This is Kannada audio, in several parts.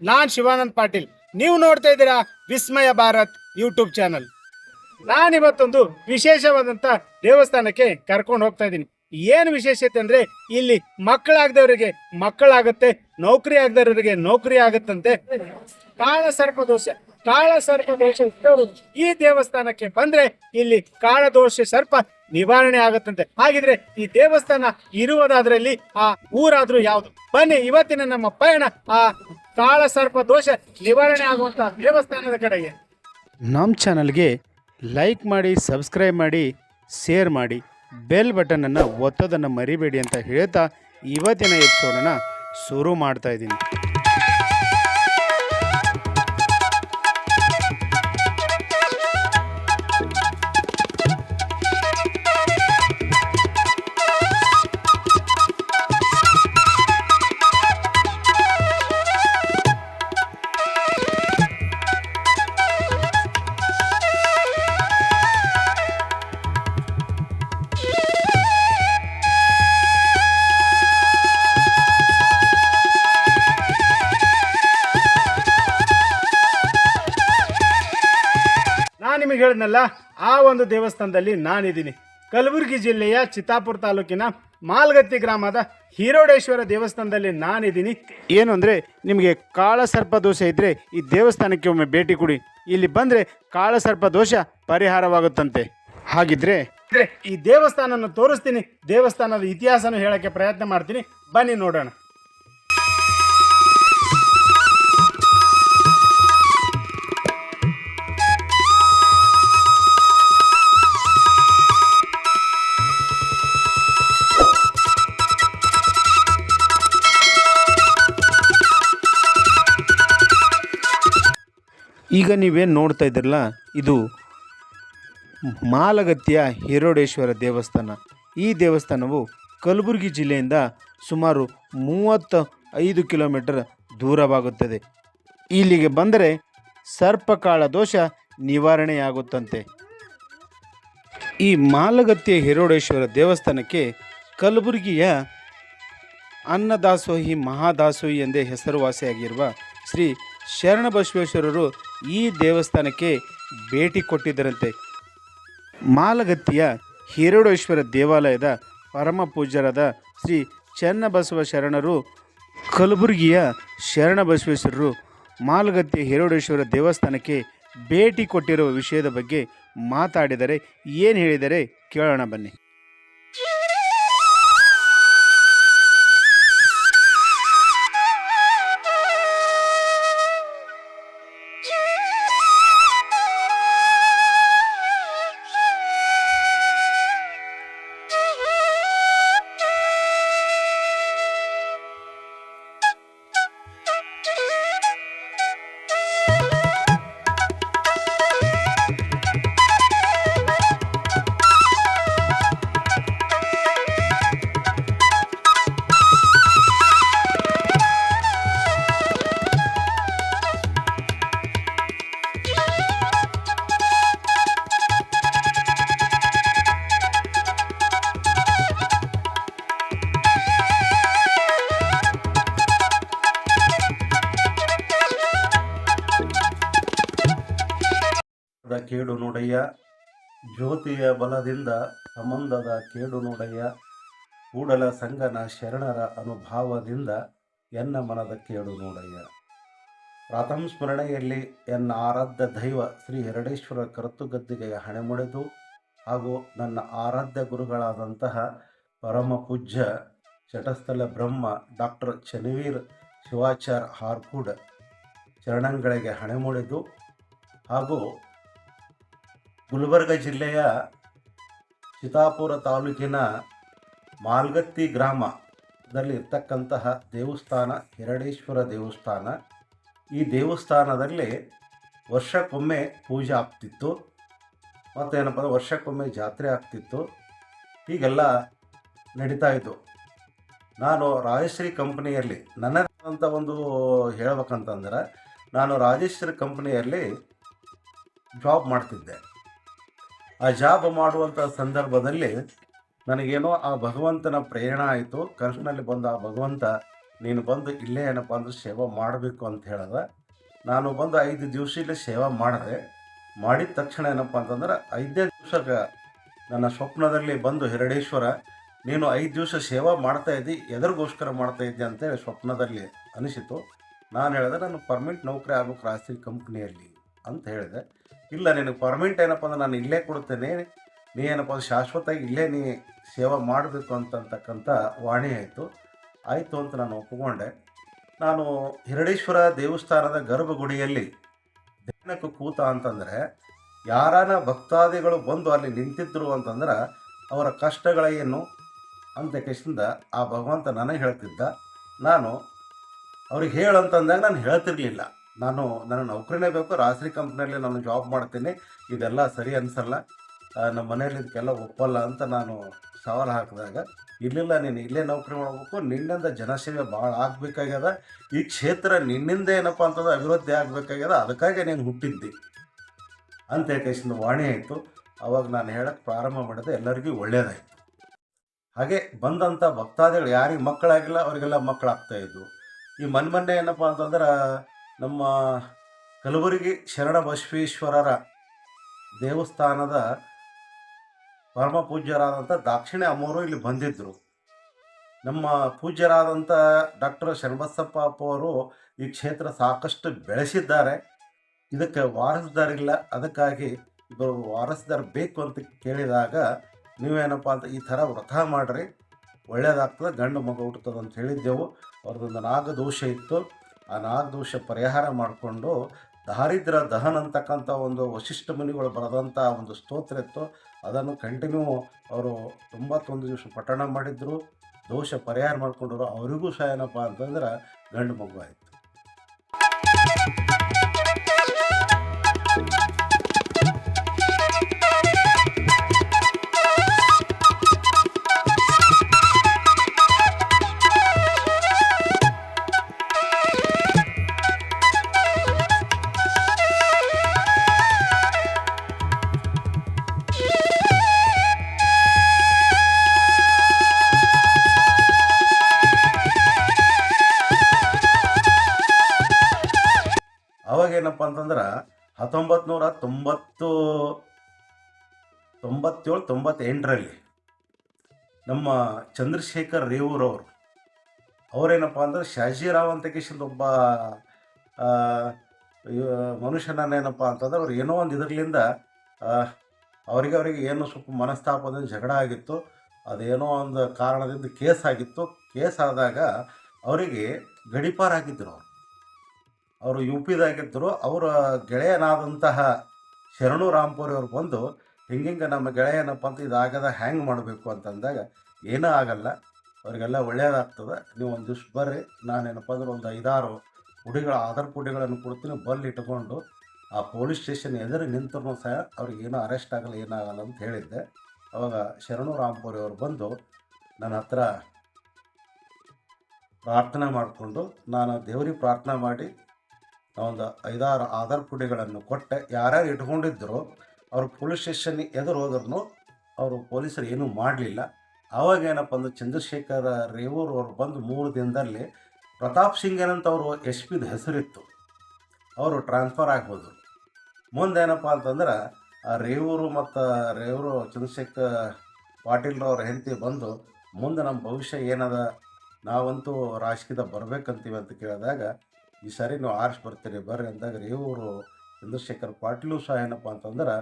ನಾನ್ ಶಿವಾನಂದ್ ಪಾಟೀಲ್. ನೀವು ನೋಡ್ತಾ ಇದ್ದೀರಾ ವಿಸ್ಮಯ ಭಾರತ್ ಯೂಟ್ಯೂಬ್ ಚಾನಲ್. ನಾನಿವತ್ತೊಂದು ವಿಶೇಷವಾದಂತ ದೇವಸ್ಥಾನಕ್ಕೆ ಕರ್ಕೊಂಡು ಹೋಗ್ತಾ ಇದ್ದೀನಿ. ಏನು ವಿಶೇಷತೆ ಅಂದ್ರೆ ಇಲ್ಲಿ ಮಕ್ಕಳಾಗದವರಿಗೆ ಮಕ್ಕಳಾಗತ್ತೆ ನೌಕರಿ ಆಗದವರಿಗೆ ನೌಕರಿ ಆಗತ್ತಂತೆ. ಕಾಳ ಸರ್ಪ ದೋಷ, ಕಾಳ ಸರ್ಪ ದೋಷ ಈ ದೇವಸ್ಥಾನಕ್ಕೆ ಬಂದ್ರೆ ಇಲ್ಲಿ ಕಾಳ ದೋಷ ಸರ್ಪ ನಿವಾರಣೆ ಆಗತ್ತಂತೆ. ಹಾಗಿದ್ರೆ ಈ ದೇವಸ್ಥಾನ ಇರುವುದಾದ್ರಲ್ಲಿ ಆ ಊರಾದ್ರೂ ಯಾವುದು? ಬನ್ನಿ, ಇವತ್ತಿನ ನಮ್ಮ ಪಯಣ ಆ ಕಾಳ ಸರ್ಪ ದೋಷ ನಿವಾರಣೆ ಆಗುವಂತಹ ದೇವಸ್ಥಾನದ ಕಡೆಗೆ. ನಮ್ಮ ಚಾನಲ್ಗೆ ಲೈಕ್ ಮಾಡಿ, ಸಬ್ಸ್ಕ್ರೈಬ್ ಮಾಡಿ, ಶೇರ್ ಮಾಡಿ. ಬೆಲ್ ಬಟನನ್ನು ಒತ್ತೋದನ್ನು ಮರಿಬೇಡಿ ಅಂತ ಹೇಳ್ತಾ ಇವತ್ತಿನ ಎಪಿಸೋಡನ್ನು ಶುರು ಮಾಡ್ತಾ ಇದ್ದೀನಿ. ನಿಮಗೆ ಹೇಳಿದ್ನಲ್ಲ, ಆ ಒಂದು ದೇವಸ್ಥಾನದಲ್ಲಿ ನಾನಿದ್ದೀನಿ. ಕಲಬುರಗಿ ಜಿಲ್ಲೆಯ ಚಿತ್ತಾಪುರ ತಾಲೂಕಿನ ಮಾಲ್ಗತ್ತಿ ಗ್ರಾಮದ ಹೀರೋಡೇಶ್ವರ ದೇವಸ್ಥಾನದಲ್ಲಿ ನಾನಿದ್ದೀನಿ. ಏನು ಅಂದರೆ, ನಿಮಗೆ ಕಾಳ ಸರ್ಪ ದೋಷ ಇದ್ದರೆ ಈ ದೇವಸ್ಥಾನಕ್ಕೆ ಒಮ್ಮೆ ಭೇಟಿ ಕೊಡಿ. ಇಲ್ಲಿ ಬಂದರೆ ಕಾಳ ಸರ್ಪ ದೋಷ ಪರಿಹಾರವಾಗುತ್ತಂತೆ. ಹಾಗಿದ್ರೆ, ಈ ದೇವಸ್ಥಾನನ ತೋರಿಸ್ತೀನಿ, ದೇವಸ್ಥಾನದ ಇತಿಹಾಸನ ಹೇಳಕ್ಕೆ ಪ್ರಯತ್ನ ಮಾಡ್ತೀನಿ. ಬನ್ನಿ ನೋಡೋಣ. ಈಗ ನೀವೇನು ನೋಡ್ತಾ ಇದ್ದೀರಲ್ಲ, ಇದು ಮಾಲಗತ್ತಿಯ ಹಿರೋಡೇಶ್ವರ ದೇವಸ್ಥಾನ. ಈ ದೇವಸ್ಥಾನವು ಕಲಬುರಗಿ ಜಿಲ್ಲೆಯಿಂದ ಸುಮಾರು ಮೂವತ್ತ ಐದು ಕಿಲೋಮೀಟರ್ ದೂರವಾಗುತ್ತದೆ. ಇಲ್ಲಿಗೆ ಬಂದರೆ ಸರ್ಪಕಾಳ ದೋಷ ನಿವಾರಣೆಯಾಗುತ್ತಂತೆ. ಈ ಮಾಲಗತ್ತಿಯ ಹಿರೋಡೇಶ್ವರ ದೇವಸ್ಥಾನಕ್ಕೆ ಕಲಬುರಗಿಯ ಅನ್ನದಾಸೋಹಿ ಮಹಾದಾಸೋಹಿ ಎಂದೇ ಹೆಸರುವಾಸಿಯಾಗಿರುವ ಶ್ರೀ ಶರಣಬಸವೇಶ್ವರರು ಈ ದೇವಸ್ಥಾನಕ್ಕೆ ಭೇಟಿ ಕೊಟ್ಟಿದ್ದರಂತೆ. ಮಾಲಗತ್ತಿಯ ಹಿರಡೇಶ್ವರ ದೇವಾಲಯದ ಪರಮ ಪೂಜ್ಯರಾದ ಶ್ರೀ ಚನ್ನಬಸವ ಶರಣರು, ಕಲಬುರಗಿಯ ಶರಣಬಸವೇಶ್ವರರು ಮಾಲಗತ್ತಿಯ ಹಿರಡೇಶ್ವರ ದೇವಸ್ಥಾನಕ್ಕೆ ಭೇಟಿ ಕೊಟ್ಟಿರುವ ವಿಷಯದ ಬಗ್ಗೆ ಮಾತಾಡಿದರೆ, ಏನು ಹೇಳಿದರೆ ಕೇಳೋಣ ಬನ್ನಿ. ನುಡಯ್ಯ, ಜ್ಯೋತಿಯ ಬಲದಿಂದ ಸಂಬಂಧದ ಕೇಡು ನೋಡಯ್ಯ, ಕೂಡಲ ಸಂಗನ ಶರಣರ ಅನುಭಾವದಿಂದ ಎನ್ನ ಮನದ ಕೇಡು ನೋಡಯ್ಯ. ಪ್ರಾಥಮ ಸ್ಮರಣೆಯಲ್ಲಿ ಎನ್ನ ಆರಾಧ್ಯ ದೈವ ಶ್ರೀ ಎರಡೇಶ್ವರ ಕರ್ತುಗದ್ದಿಗೆಯ ಮುಡಿದು ಹಾಗೂ ನನ್ನ ಆರಾಧ್ಯ ಗುರುಗಳಾದಂತಹ ಪರಮ ಪೂಜ್ಯ ಚಟಸ್ಥಲ ಬ್ರಹ್ಮ ಡಾಕ್ಟರ್ ಚನವೀರ್ ಶಿವಾಚಾರ್ ಹಾರ್ಕೂಡ್ ಚರಣಗಳಿಗೆ ಹಣೆ ಮುಡಿದು ಹಾಗೂ ಗುಲ್ಬರ್ಗ ಜಿಲ್ಲೆಯ ಚಿತಾಪುರ ತಾಲೂಕಿನ ಮಾಲ್ಗತ್ತಿ ಗ್ರಾಮದಲ್ಲಿ ಇರ್ತಕ್ಕಂತಹ ದೇವಸ್ಥಾನ ಹಿರಡೇಶ್ವರ ದೇವಸ್ಥಾನ. ಈ ದೇವಸ್ಥಾನದಲ್ಲಿ ವರ್ಷಕ್ಕೊಮ್ಮೆ ಪೂಜೆ ಆಗ್ತಿತ್ತು. ಮತ್ತೇನಪ್ಪ ಅಂದ್ರೆ ವರ್ಷಕ್ಕೊಮ್ಮೆ ಜಾತ್ರೆ ಆಗ್ತಿತ್ತು. ಹೀಗೆಲ್ಲ ನಡೀತಾ ಇತ್ತು ನಾನು ರಾಜಶ್ರೀ ಕಂಪ್ನಿಯಲ್ಲಿ ನನ್ನದಂತ ಒಂದು ಹೇಳ್ಬೇಕಂತಂದ್ರೆ, ನಾನು ರಾಜೇಶ್ವರಿ ಕಂಪ್ನಿಯಲ್ಲಿ ಜಾಬ್ ಮಾಡ್ತಿದ್ದೆ. ಆ ಜಾಬ್ ಮಾಡುವಂಥ ಸಂದರ್ಭದಲ್ಲಿ ನನಗೇನೋ ಆ ಭಗವಂತನ ಪ್ರೇರಣೆ ಆಯಿತು. ಕನಸಿನಲ್ಲಿ ಬಂದ ಆ ಭಗವಂತ, ನೀನು ಬಂದು ಇಲ್ಲೇ ಏನಪ್ಪ ಅಂದ್ರೆ ಸೇವೆ ಮಾಡಬೇಕು ಅಂತ ಹೇಳಿದ. ನಾನು ಬಂದು ಐದು ದಿವಸ ಇಲ್ಲೇ ಸೇವೆ ಮಾಡಿದೆ. ಮಾಡಿದ ತಕ್ಷಣ ಏನಪ್ಪ ಅಂತಂದ್ರೆ ಐದೇ ದಿವಸಕ್ಕೆ ನನ್ನ ಸ್ವಪ್ನದಲ್ಲಿ ಬಂದು, ಹಿರಡೇಶ್ವರ, ನೀನು ಐದು ದಿವಸ ಸೇವಾ ಮಾಡ್ತಾ ಇದ್ದಿ, ಎದರಿಗೋಸ್ಕರ ಮಾಡ್ತಾ ಇದ್ದೆ ಅಂತೇಳಿ ಸ್ವಪ್ನದಲ್ಲಿ ಅನಿಸಿತು. ನಾನು ಹೇಳಿದೆ, ನಾನು ಪರ್ಮನೆಂಟ್ ನೌಕರಿ ಆಗಬೇಕು ರಾಸ್ತಿ ಕಂಪ್ನಿಯಲ್ಲಿ ಅಂತ ಹೇಳಿದೆ. ಇಲ್ಲ, ನಿನಗೆ ಪರ್ಮನೆಂಟ್ ಏನಪ್ಪ ಅಂದ್ರೆ ನಾನು ಇಲ್ಲೇ ಕೊಡ್ತೇನೆ ನೀ ಏನಪ್ಪ ಅಂದ್ರೆ ಶಾಶ್ವತವಾಗಿ ಇಲ್ಲೇ ನೀ ಸೇವೆ ಮಾಡಬೇಕು ಅಂತಕ್ಕಂಥ ವಾಣಿ ಆಯಿತು. ಆಯಿತು ಅಂತ ನಾನು ಒಪ್ಪಿಕೊಂಡೆ ನಾನು ಹಿರಡೇಶ್ವರ ದೇವಸ್ಥಾನದ ಗರ್ಭಗುಡಿಯಲ್ಲಿ ಧ್ಯಾನಕ್ಕೆ ಕೂತ ಅಂತಂದರೆ, ಯಾರಾನ ಭಕ್ತಾದಿಗಳು ಬಂದು ಅಲ್ಲಿ ನಿಂತಿದ್ರು ಅಂತಂದ್ರೆ, ಅವರ ಕಷ್ಟಗಳೇನು ಅಂತ ಕೇಸಿಂದ ಆ ಭಗವಂತ ನನಗೆ ಹೇಳ್ತಿದ್ದ. ನಾನು ಅವ್ರಿಗೆ ಹೇಳಂತಂದಾಗ ನಾನು ಹೇಳ್ತಿರ್ಲಿಲ್ಲ. ನಾನು ನನ್ನ ನೌಕರಿನೇ ಬೇಕು ರಾತ್ರಿ ಕಂಪ್ನಿಯಲ್ಲಿ ನಾನು ಜಾಬ್ ಮಾಡ್ತೀನಿ. ಇದೆಲ್ಲ ಸರಿ ಅನಿಸಲ್ಲ. ನಮ್ಮ ಮನೇಲಿ ಇದಕ್ಕೆಲ್ಲ ಒಪ್ಪಲ್ಲ ಅಂತ ನಾನು ಸವಾಲು ಹಾಕಿದಾಗ ಇರಲಿಲ್ಲ ನೀನು ಇಲ್ಲೇ ನೌಕರಿ ಮಾಡಬೇಕು, ನಿನ್ನಿಂದ ಜನಸೇವೆ ಭಾಳ ಆಗಬೇಕಾಗ್ಯದ. ಈ ಕ್ಷೇತ್ರ ನಿನ್ನಿಂದ ಏನಪ್ಪ ಅಂತಂದ್ರೆ ಅಭಿವೃದ್ಧಿ ಆಗಬೇಕಾಗ್ಯದ. ಅದಕ್ಕಾಗಿ ನೀನು ಹುಟ್ಟಿದ್ದಿ. ಅಂತ ಕೇಸಿಂದ ವಾಣಿ ಆಯಿತು. ಅವಾಗ ನಾನು ಹೇಳಕ್ಕೆ ಪ್ರಾರಂಭ ಮಾಡಿದೆ, ಎಲ್ಲರಿಗೂ ಒಳ್ಳೆಯದಾಯಿತು ಹಾಗೆ ಬಂದಂಥ ಭಕ್ತಾದಿಗಳು ಯಾರಿಗೆ ಮಕ್ಕಳಾಗಿಲ್ಲ, ಅವರಿಗೆಲ್ಲ ಮಕ್ಕಳಾಗ್ತಾ ಇದ್ವು. ಈ ಮೊನ್ನೆ ಏನಪ್ಪ ಅಂತಂದ್ರೆ ನಮ್ಮ ಕಲಬುರಗಿ ಶರಣ ಬಸವೇಶ್ವರರ ದೇವಸ್ಥಾನದ ಪರಮ ಪೂಜ್ಯರಾದಂಥ ದಾಕ್ಷಿಣ್ಯ ಅಮ್ಮವರು ಇಲ್ಲಿ ಬಂದಿದ್ದರು ನಮ್ಮ ಪೂಜ್ಯರಾದಂಥ ಡಾಕ್ಟರ್ ಶರಣಬಸಪ್ಪ ಅಪ್ಪವರು ಈ ಕ್ಷೇತ್ರ ಸಾಕಷ್ಟು ಬೆಳೆಸಿದ್ದಾರೆ. ಇದಕ್ಕೆ ವಾರಸ್ದಾರಿಲ್ಲ, ಅದಕ್ಕಾಗಿ ಇಬ್ಬರು ವಾರಸ್ದಾರ್ ಬೇಕು ಅಂತ ಕೇಳಿದಾಗ ನೀವೇನಪ್ಪ ಅಂತ ಈ ಥರ ವ್ರತ ಮಾಡಿರಿ ಒಳ್ಳೆಯದಾಗ್ತದೆ ಗಂಡು ಮಗು ಹುಟ್ಟುತ್ತದೆ ಅಂತ ಹೇಳಿದ್ದೆವು. ಅವ್ರದ್ದೊಂದು ನಾಗದೋಷ ಇತ್ತು. ಆ ನಾಗದೋಷ ಪರಿಹಾರ ಮಾಡಿಕೊಂಡು ದಾರಿದ್ರ ದಹನ್ ಅಂತಕ್ಕಂಥ ಒಂದು ವಶಿಷ್ಠ ಮುನಿಗಳು ಬರೆದಂಥ ಒಂದು ಸ್ತೋತ್ರ ಇತ್ತು. ಅದನ್ನು ಕಂಟಿನ್ಯೂ ಅವರು ತೊಂಬತ್ತೊಂದು ದಿವಸ ಪಠಣ ಮಾಡಿದ್ರು. ದೋಷ ಪರಿಹಾರ ಮಾಡಿಕೊಂಡ್ರು ಅವರಿಗೂ ಸಹ ಏನಪ್ಪ ಅಂತಂದ್ರೆ ಗಂಡು ಮಗು ಆಯಿತು. ಹತ್ತೊಂಬತ್ತು ನೂರ ತೊಂಬತ್ತು, ತೊಂಬತ್ತೇಳು, ತೊಂಬತ್ತೆಂಟರಲ್ಲಿ ನಮ್ಮ ಚಂದ್ರಶೇಖರ್ ರೇವೂರವರು, ಅವರೇನಪ್ಪ ಅಂದ್ರೆ ಶಾಜಿರಾವ್ ಅಂತ ಕಿಶನ್ ಒಬ್ಬ ಮನುಷ್ಯನೇನಪ್ಪ ಅಂತಂದ್ರೆ ಅವ್ರು ಏನೋ ಒಂದು ಇದರಲ್ಲಿಂದ ಅವರಿಗೆ ಅವರಿಗೆ ಏನೋ ಸ್ವಲ್ಪ ಮನಸ್ತಾಪದಿಂದ ಜಗಳ ಆಗಿತ್ತು, ಅದೇನೋ ಒಂದು ಕಾರಣದಿಂದ ಕೇಸ್ ಆಗಿತ್ತು, ಕೇಸ್ ಆದಾಗ ಅವರಿಗೆ ಗಡಿಪಾರಾಗಿದ್ದರು ಅವರು. ಅವರು ಯು ಪಿದಾಗಿದ್ದರು ಅವರ ಗೆಳೆಯನಾದಂತಹ ಶರಣು ರಾಂಪುರಿ ಅವ್ರು ಬಂದು, ಹಿಂಗಿಂಗೆ ನಮ್ಮ ಗೆಳೆಯನಪ್ಪ ಅಂತ ಇದಾಗದ, ಹ್ಯಾಂಗ್ ಮಾಡಬೇಕು? ಅಂತಂದಾಗ ಏನೂ ಆಗಲ್ಲ. ಅವರಿಗೆಲ್ಲ ಒಳ್ಳೆಯದಾಗ್ತದೆ ನೀವು ಒಂದು ದಿವ್ಸ ಬರ್ರಿ. ಏನಪ್ಪ ಅಂದ್ರೆ ಒಂದು ಐದಾರು ಪುಡಿಗಳ, ಆಧಾರ್ ಪುಡಿಗಳನ್ನು ಕೊಡ್ತೀನಿ. ಬಲ್ಲಿ ಇಟ್ಕೊಂಡು ಆ ಪೊಲೀಸ್ ಸ್ಟೇಷನ್ ಎದುರು ನಿಂತರೂ ಸಹ ಅವ್ರಿಗೆ ಏನೂ ಅರೆಸ್ಟ್ ಆಗಲ್ಲ ಏನಾಗಲ್ಲ ಅಂತ ಹೇಳಿದ್ದೆ. ಅವಾಗ ಶರಣು ರಾಂಪುರಿ ಅವರು ಬಂದು ನನ್ನ ಹತ್ರ ಪ್ರಾರ್ಥನೆ ಮಾಡಿಕೊಂಡು, ನಾನು ದೇವರಿಗೆ ಪ್ರಾರ್ಥನೆ ಮಾಡಿ ಒಂದು ಐದಾರು ಆಧಾರ್ ಪುಡಿಗಳನ್ನು ಕೊಟ್ಟೆ. ಯಾರ್ಯಾರು ಇಟ್ಕೊಂಡಿದ್ದರು ಅವರು ಪೊಲೀಸ್ ಸ್ಟೇಷನ್ ಎದುರು ಹೋದ್ರೂ ಅವರು ಪೊಲೀಸರು ಏನೂ ಮಾಡಲಿಲ್ಲ. ಆವಾಗ ಏನಪ್ಪ ಅಂದ್ರೆ ಚಂದ್ರಶೇಖರ ರೇವೂರ್ ಅವರು ಬಂದು ಮೂರು ದಿನದಲ್ಲಿ ಪ್ರತಾಪ್ ಸಿಂಗ್ ಏನಂತ ಅವರು ಎಸ್ ಪಿದ ಹೆಸರಿತ್ತು. ಅವರು ಟ್ರಾನ್ಸ್ಫರ್ ಆಗ್ಬೋದು ಮುಂದೆ ಏನಪ್ಪ ಅಂತಂದ್ರೆ ಆ ರೇವೂರು ಮತ್ತು ರೇವೂರು ಚಂದ್ರಶೇಖರ್ ಪಾಟೀಲ್ರವ್ರ ಹೆಂಡತಿ ಬಂದು ಮುಂದೆ ನಮ್ಮ ಭವಿಷ್ಯ ಏನದ, ನಾವಂತೂ ರಾಜಕೀಯದ ಬರಬೇಕಂತೀವಿ ಅಂತ ಕೇಳಿದಾಗ ಈ ಸಾರಿ ನಾವು ಆರಿಸಿ ಬರ್ತೀರಿ, ಬರ್ರಿ ಅಂದಾಗ ರೇವರು ಚಂದ್ರಶೇಖರ್ ಪಾಟೀಲು ಸಹ ಏನಪ್ಪ ಅಂತಂದ್ರೆ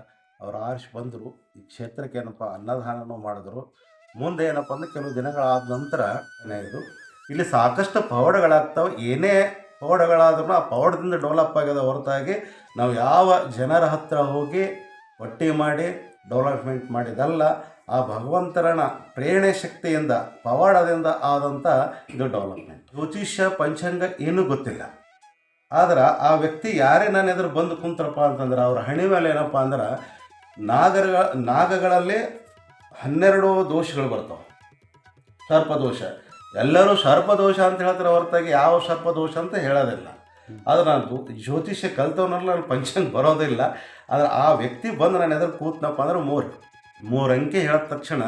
ಅವ್ರು ಆರಿಸಿ ಬಂದರು, ಈ ಕ್ಷೇತ್ರಕ್ಕೆ ಏನಪ್ಪ ಅನ್ನದಾನನೂ ಮಾಡಿದ್ರು. ಮುಂದೆ ಏನಪ್ಪ ಅಂದ್ರೆ ಕೆಲವು ದಿನಗಳಾದ ನಂತರ ಏನಾಯಿತು ಇಲ್ಲಿ ಸಾಕಷ್ಟು ಪವಾಡಗಳಾಗ್ತಾವೆ, ಏನೇ ಪವಾಡಗಳಾದ್ರೂ ಆ ಪವಾಡದಿಂದ ಡೆವಲಪ್ ಆಗಿದೆ ಹೊರತಾಗಿ ನಾವು ಯಾವ ಜನರ ಹತ್ರ ಹೋಗಿ ಒಟ್ಟಿ ಮಾಡಿ ಡೆವಲಪ್ಮೆಂಟ್ ಮಾಡಿದಲ್ಲ, ಆ ಭಗವಂತರನ ಪ್ರೇರಣೆ ಶಕ್ತಿಯಿಂದ, ಪವಾಡದಿಂದ ಆದಂಥ ಇದು ಡೆವಲಪ್ಮೆಂಟ್ ಜ್ಯೋತಿಷ್ಯ, ಪಂಚಾಂಗ ಏನೂ ಗೊತ್ತಿಲ್ಲ. ಆದ್ರೆ ಆ ವ್ಯಕ್ತಿ ಯಾರೇ ನನ್ನ ಎದುರು ಬಂದು ಕುಂತ್ರಪ್ಪ ಅಂತಂದ್ರೆ ಅವ್ರ ಹಣೆ ಮೇಲೆ ಏನಪ್ಪ ಅಂದ್ರೆ ನಾಗರ, ನಾಗಗಳಲ್ಲಿ ಹನ್ನೆರಡು ದೋಷಗಳು ಬರ್ತಾವೆ. ಸರ್ಪದೋಷ ಎಲ್ಲರೂ ಸರ್ಪದೋಷ ಅಂತ ಹೇಳ್ತಾರೆ ಹೊರತಾಗಿ ಯಾವ ಸರ್ಪದೋಷ ಅಂತ ಹೇಳೋದಿಲ್ಲ. ಆದ್ರೆ ನಾನು ಜ್ಯೋ- ಜ್ಯೋತಿಷ್ಯ ಕಲ್ತವನಲ್ಲ ನಾನು ಪಂಚಂಗ್ ಬರೋದಿಲ್ಲ. ಆದ್ರೆ ಆ ವ್ಯಕ್ತಿ ಬಂದು ನಾನು ಎದುರು ಕೂತ್ನಪ್ಪ ಅಂದ್ರೆ ಮೂರು. ಮೂರು ಅಂಕೆ ಹೇಳಿದ ತಕ್ಷಣ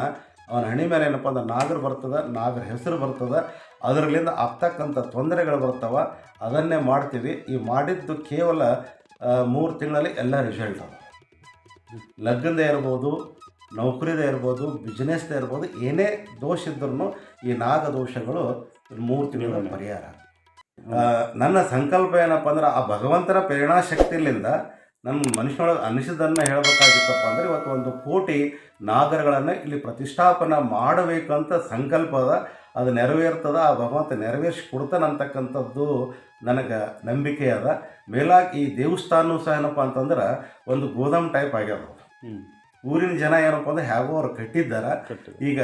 ಅವನ ಹಣಿ ಮೇಲೆ ಏನಪ್ಪ ಅಂದ್ರೆ ನಾಗರು ಬರ್ತದೆ, ನಾಗರ ಹೆಸರು ಬರ್ತದೆ ಅದರಲ್ಲಿಂದ ಆಗ್ತಕ್ಕಂಥ ತೊಂದರೆಗಳು ಬರ್ತಾವೆ, ಅದನ್ನೇ ಮಾಡ್ತೀವಿ. ಈ ಮಾಡಿದ್ದು ಕೇವಲ ಮೂರು ತಿಂಗಳಲ್ಲಿ ಎಲ್ಲ ರಿಸಲ್ಟ್ ಅದ ಲಗ್ನದೇ ಇರ್ಬೋದು, ನೌಕರಿದೇ ಇರ್ಬೋದು ಬಿಸ್ನೆಸ್ದೇ ಇರ್ಬೋದು, ಏನೇ ದೋಷ ಇದ್ರೂ ಈ ನಾಗ ದೋಷಗಳು ಮೂರು ತಿಂಗಳ ಪರಿಹಾರ. ನನ್ನ ಸಂಕಲ್ಪ ಏನಪ್ಪ ಅಂದ್ರೆ, ಆ ಭಗವಂತನ ಪ್ರೇರಣಾ ಶಕ್ತಿಲಿಂದ ನನ್ನ ಮನುಷ್ಯನೊಳಗೆ ಅನಿಸಿದ್ದನ್ನು ಹೇಳಬೇಕಾಗಿತ್ತಪ್ಪ ಅಂದರೆ, ಇವತ್ತು ಒಂದು ಕೋಟಿ ನಾಗರಗಳನ್ನು ಇಲ್ಲಿ ಪ್ರತಿಷ್ಠಾಪನ ಮಾಡಬೇಕಂತ ಸಂಕಲ್ಪ ಅದ ನೆರವೇರ್ತದ ಆ ಭಗವಂತ ನೆರವೇರಿಸಿ ಕೊಡ್ತಾನಂತಕ್ಕಂಥದ್ದು ನನಗೆ ನಂಬಿಕೆ ಅದ. ಮೇಲಾಗಿ ಈ ದೇವಸ್ಥಾನ ಸಹ ಏನಪ್ಪ ಅಂತಂದ್ರೆ ಒಂದು ಗೋದಾಮ್ ಟೈಪ್ ಆಗ್ಯದ. ಹ್ಞೂ ಊರಿನ ಜನ ಏನಪ್ಪ ಅಂದ್ರೆ ಹೇಗೋ ಅವ್ರು ಕಟ್ಟಿದ್ದಾರೆ. ಈಗ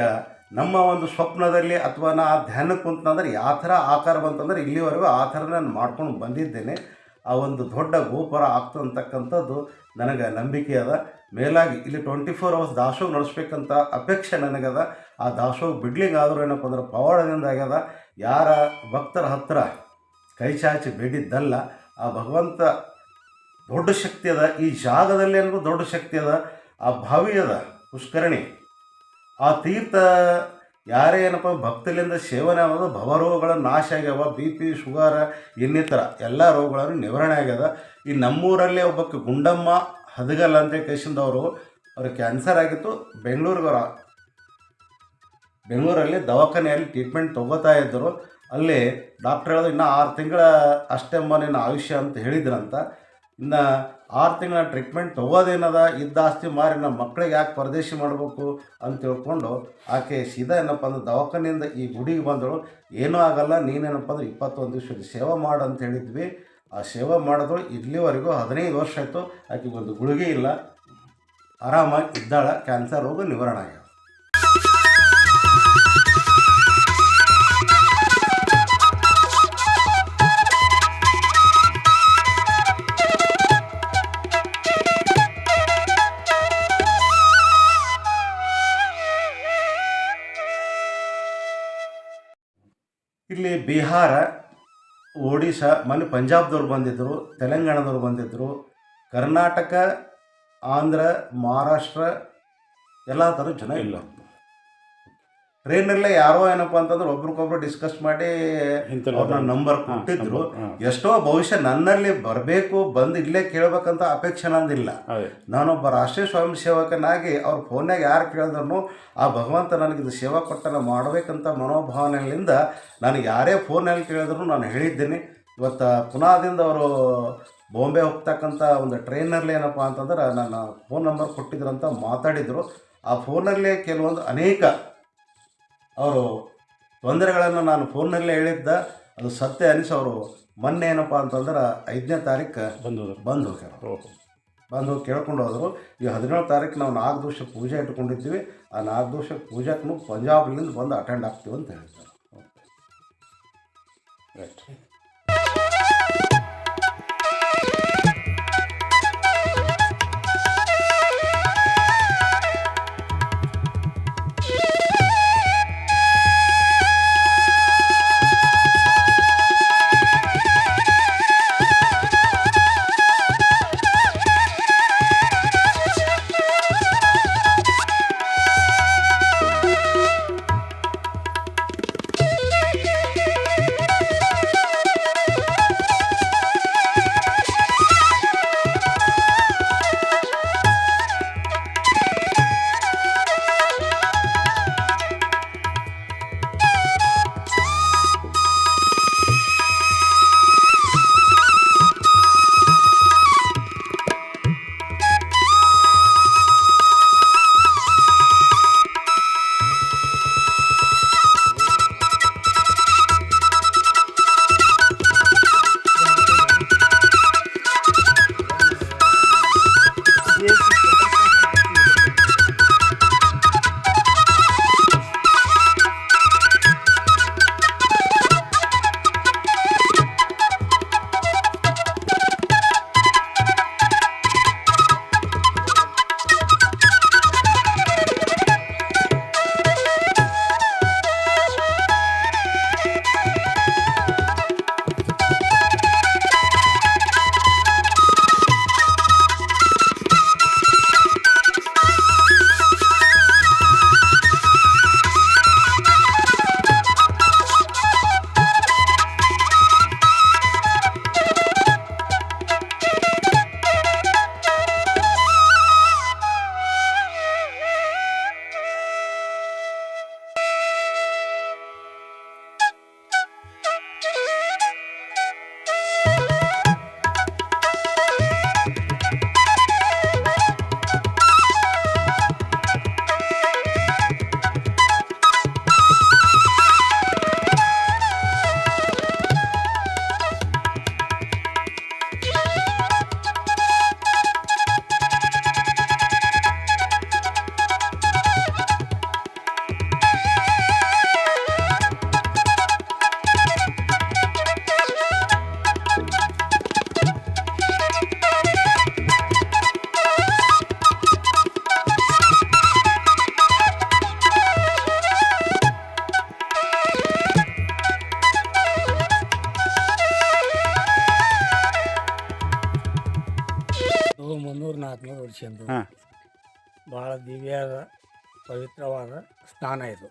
ನಮ್ಮ ಒಂದು ಸ್ವಪ್ನದಲ್ಲಿ ಅಥವಾ ನಾ ಆ ಧ್ಯಾನಕ್ಕೆ ಕುಂತಂದ್ರೆ ಯಾವ ಥರ ಆಕಾರ ಬಂತಂದ್ರೆ ಇಲ್ಲಿವರೆಗೂ ಆ ಥರ ನಾನು ಮಾಡ್ಕೊಂಡು ಬಂದಿದ್ದೇನೆ. ಆ ಒಂದು ದೊಡ್ಡ ಗೋಪುರ ಆಗ್ತಂತಕ್ಕಂಥದ್ದು ನನಗೆ ನಂಬಿಕೆ ಅದ. ಮೇಲಾಗಿ ಇಲ್ಲಿ ಟ್ವೆಂಟಿ ಫೋರ್ ಅವರ್ಸ್ ದಾಸೋಹ ನಡೆಸ್ಬೇಕಂತ ಅಪೇಕ್ಷೆ ನನಗದ. ಆ ದಾಸೋಹ ಬಿಡ್ಲಿಂಗ್ ಆದರೂ ಏನಪ್ಪ ಅಂದ್ರೆ ಪವಾಡದಿಂದ ಆಗ್ಯದ. ಯಾರ ಭಕ್ತರ ಹತ್ರ ಕೈ ಚಾಚಿ ಬೇಡಿದ್ದಲ್ಲ, ಆ ಭಗವಂತ ದೊಡ್ಡ ಶಕ್ತಿ ಅದ. ಈ ಜಾಗದಲ್ಲಿ ಅನ್ನೋ ದೊಡ್ಡ ಶಕ್ತಿ ಅದ. ಆ ಬಾವಿ ಅದ ಪುಷ್ಕರಣಿ. ಆ ತೀರ್ಥ ಯಾರೇ ಏನಪ್ಪ, ಭಕ್ತಲಿಂದ ಸೇವನೆ ಆಗೋದು, ಭವರೋಗಗಳ ನಾಶ ಆಗ್ಯಾವ, ಬಿ ಪಿ, ಶುಗರ್, ಇನ್ನಿತರ ಎಲ್ಲ ರೋಗಗಳನ್ನು ನಿವಾರಣೆ ಆಗ್ಯದ. ಈ ನಮ್ಮೂರಲ್ಲೇ ಒಬ್ಬಕ್ಕೆ ಗುಂಡಮ್ಮ ಹದಗಲ್ ಅಂತ ಕೇಶಿಂದವರು ಅವ್ರಿಗೆ ಕ್ಯಾನ್ಸರ್ ಆಗಿತ್ತು. ಬೆಂಗಳೂರಿಗೆ ಅವರ ಬೆಂಗಳೂರಲ್ಲಿ ದವಾಖಾನೆಯಲ್ಲಿ ಟ್ರೀಟ್ಮೆಂಟ್ ತೊಗೋತಾ ಇದ್ದರು. ಅಲ್ಲಿ ಡಾಕ್ಟ್ರ್ ಹೇಳಿದ್ರು, ಇನ್ನೂ ಆರು ತಿಂಗಳ ಅಷ್ಟೇ ನಿನ್ನ ಆಯುಷ್ಯ ಅಂತ ಹೇಳಿದ್ರಂತ. ಇನ್ನು ಆರು ತಿಂಗಳ ಟ್ರೀಟ್ಮೆಂಟ್ ತೊಗೋದೇನದ? ಇದ್ದ ಆಸ್ತಿ ಮಾರಿ ನಮ್ಮ ಮಕ್ಕಳಿಗೆ ಯಾಕೆ ಪರದೇಶಿ ಮಾಡಬೇಕು ಅಂತ ತಿಳ್ಕೊಂಡು ಆಕೆ ಸೀದಾ ಏನಪ್ಪ ಅಂದ್ರೆ ದವಾಖಾನೆಯಿಂದ ಈ ಗುಡಿಗೆ ಬಂದಳು. ಏನೂ ಆಗಲ್ಲ, ನೀನೇನಪ್ಪ ಅಂದ್ರೆ ಇಪ್ಪತ್ತೊಂದು ದಿವಸ ಸೇವೆ ಮಾಡು ಅಂತ ಹೇಳಿದ್ವಿ. ಆ ಸೇವೆ ಮಾಡಿದ್ರು ಇಲ್ಲಿವರೆಗೂ ಹದಿನೈದು ವರ್ಷ ಆಯಿತು. ಆಕೆಗೆ ಒಂದು ಗುಳಿಗೆ ಇಲ್ಲ. ಆರಾಮಾಗಿ ಇದ್ದಾಳೆ. ಕ್ಯಾನ್ಸರ್ ರೋಗ ನಿವಾರಣೆ ಆಗ್ಯಾವ ಬಿಹಾರ ಒಡಿಶಾ ಮೊನ್ನೆ ಪಂಜಾಬ್ದವ್ರು ಬಂದಿದ್ದರು ತೆಲಂಗಾಣದವ್ರು ಬಂದಿದ್ದರು ಕರ್ನಾಟಕ ಆಂಧ್ರ ಮಹಾರಾಷ್ಟ್ರ ಎಲ್ಲ ಥರ ಜನ ಇಲ್ಲ ಟ್ರೈನಲ್ಲೇ ಯಾರೋ ಏನಪ್ಪ ಅಂತಂದ್ರೆ ಒಬ್ರಿಗೊಬ್ರು ಡಿಸ್ಕಸ್ ಮಾಡಿ ಅವ್ರನ್ನ ನಂಬರ್ ಕೊಟ್ಟಿದ್ರು. ಎಷ್ಟೋ ಭವಿಷ್ಯ ನನ್ನಲ್ಲಿ ಬರಬೇಕು ಬಂದು ಇಲ್ಲೇ ಕೇಳಬೇಕಂತ ಅಪೇಕ್ಷೆ ನಂದಿಲ್ಲ. ನಾನೊಬ್ಬ ರಾಷ್ಟ್ರೀಯ ಸ್ವಯಂ ಸೇವಕನಾಗಿ ಅವ್ರ ಫೋನ್ಯಾಗ ಯಾರು ಕೇಳಿದ್ರು ಆ ಭಗವಂತ ನನಗೆ ಇದು ಸೇವಾ ಕೊಟ್ಟನ ಮಾಡಬೇಕಂತ ಮನೋಭಾವನೆಗಳಿಂದ ನನಗೆ ಯಾರೇ ಫೋನಲ್ಲಿ ಕೇಳಿದ್ರು ನಾನು ಹೇಳಿದ್ದೀನಿ. ಇವತ್ತು ಪುನಾದಿಂದ ಅವರು ಬಾಂಬೆ ಹೋಗ್ತಕ್ಕಂಥ ಒಂದು ಟ್ರೈನಲ್ಲಿ ಏನಪ್ಪ ಅಂತಂದ್ರೆ ನನ್ನ ಫೋನ್ ನಂಬರ್ ಕೊಟ್ಟಿದ್ರಂತ ಮಾತಾಡಿದರು. ಆ ಫೋನಲ್ಲೇ ಕೆಲವೊಂದು ಅನೇಕ ಅವರು ತೊಂದರೆಗಳನ್ನು ನಾನು ಫೋನ್ನಲ್ಲೇ ಹೇಳಿದ್ದ ಅದು ಸತ್ಯ ಅನಿಸಿ ಅವರು ಮೊನ್ನೆ ಏನಪ್ಪ ಅಂತಂದ್ರೆ ಐದನೇ ತಾರೀಕು ಬಂದು ಬಂದು ಹೋಗ್ಯಾರ ಬಂದು ಹೋಗಿ ಕೇಳ್ಕೊಂಡು ಹೋದರು. ಈ ಹದಿನೇಳು ತಾರೀಕು ನಾವು ನಾಲ್ಕು ದಿವಸ ಪೂಜೆ ಇಟ್ಕೊಂಡಿದ್ದೀವಿ. ಆ ನಾಲ್ಕು ದಿವಸ ಪೂಜೆಗೂ ಪಂಜಾಬ್ಲಿಂದ ಬಂದು ಅಟೆಂಡ್ ಆಗ್ತೀವಿ ಅಂತ ಹೇಳ್ತಾರೆ ರೈಟ್ ದಿವ್ಯವಾದ ಪವಿತ್ರವಾದ ಸ್ನಾನ ಇದು.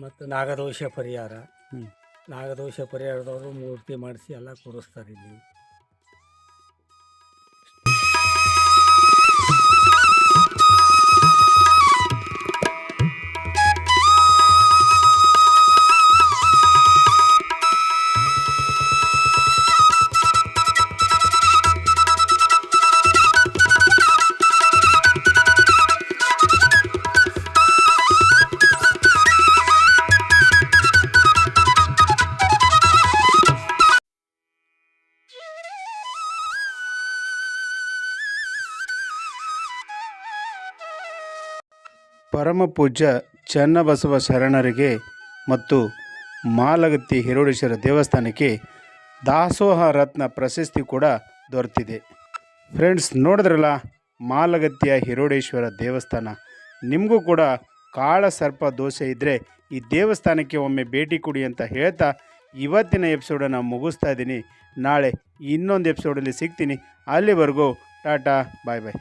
ಮತ್ತು ನಾಗದೋಷ ಪರಿಹಾರ. ನಾಗದೋಷ ಪರಿಹಾರದವರು ಮೂರ್ತಿ ಮಾಡಿಸಿ ಎಲ್ಲ ಕೂರಿಸ್ತಾರೆ ಇಲ್ಲಿ ಪರಮ ಪೂಜ್ಯ ಚನ್ನಬಸವ ಶರಣರಿಗೆ ಮತ್ತು ಮಾಲಗತ್ತಿ ಹಿರೋಡೇಶ್ವರ ದೇವಸ್ಥಾನಕ್ಕೆ ದಾಸೋಹ ರತ್ನ ಪ್ರಶಸ್ತಿ ಕೂಡ ದೊರೆತಿದೆ. ಫ್ರೆಂಡ್ಸ್ ನೋಡಿದ್ರಲ್ಲ, ಮಾಲಗತ್ತಿಯ ಹಿರೋಡೇಶ್ವರ ದೇವಸ್ಥಾನ. ನಿಮಗೂ ಕೂಡ ಕಾಳ ಸರ್ಪ ದೋಷ ಇದ್ದರೆ ಈ ದೇವಸ್ಥಾನಕ್ಕೆ ಒಮ್ಮೆ ಭೇಟಿ ಕೊಡಿ ಅಂತ ಹೇಳ್ತಾ ಇವತ್ತಿನ ಎಪಿಸೋಡನ್ನು ಮುಗಿಸ್ತಾ ಇದ್ದೀನಿ. ನಾಳೆ ಇನ್ನೊಂದು ಎಪಿಸೋಡಲ್ಲಿ ಸಿಗ್ತೀನಿ. ಅಲ್ಲಿವರೆಗೂ ಟಾಟಾ ಬಾಯ್ ಬಾಯ್